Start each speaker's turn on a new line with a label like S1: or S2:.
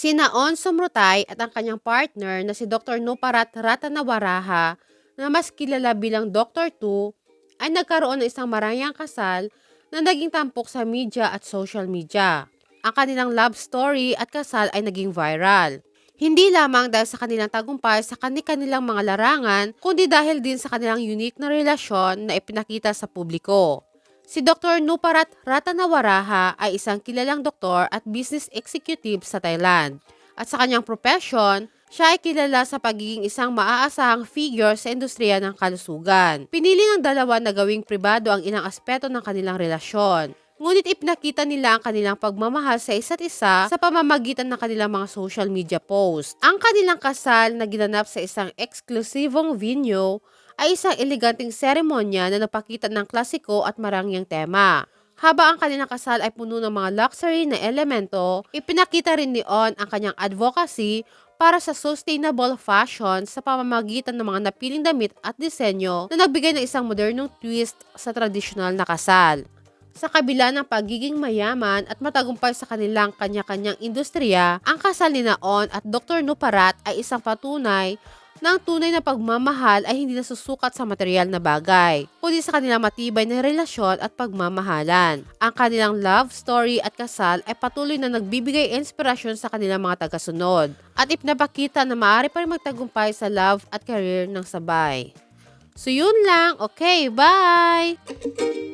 S1: Sina On Sumrutay at ang kanyang partner na si Dr. Nuparat Ratanawaraha na mas kilala bilang Dr. 2 ay nagkaroon ng isang marayang kasal na naging tampok sa media at social media. Ang kanilang love story at kasal ay naging viral. Hindi lamang dahil sa kanilang tagumpay sa kanilang mga larangan, kundi dahil din sa kanilang unique na relasyon na ipinakita sa publiko. Si Dr. Nuparat Ratanawaraha ay isang kilalang doktor at business executive sa Thailand. At sa kanyang profession, siya ay kilala sa pagiging isang maaasahang figure sa industriya ng kalusugan. Pinili ng dalawa na gawing pribado ang ilang aspeto ng kanilang relasyon. Ngunit ipinakita nila ang kanilang pagmamahal sa isa't isa sa pamamagitan ng kanilang mga social media posts. Ang kanilang kasal na ginanap sa isang eksklusibong venue ay isang eleganteng seremonya na napakita ng klasiko at marangyang tema. Haba ang kanilang kasal ay puno ng mga luxury na elemento, ipinakita rin ni On ang kanyang advocacy para sa sustainable fashion sa pamamagitan ng mga napiling damit at disenyo na nagbigay ng isang modernong twist sa tradisyonal na kasal. Sa kabila ng pagiging mayaman at matagumpay sa kanilang kanya-kanyang industriya, ang kasal ni Naon at Dr. Nuparat ay isang patunay na ang tunay na pagmamahal ay hindi nasusukat sa material na bagay, kundi sa kanilang matibay na relasyon at pagmamahalan. Ang kanilang love story at kasal ay patuloy na nagbibigay inspirasyon sa kanilang mga tagasunod at ipinapakita na maaari pa rin magtagumpay sa love at career ng sabay. So yun lang. Okay, bye!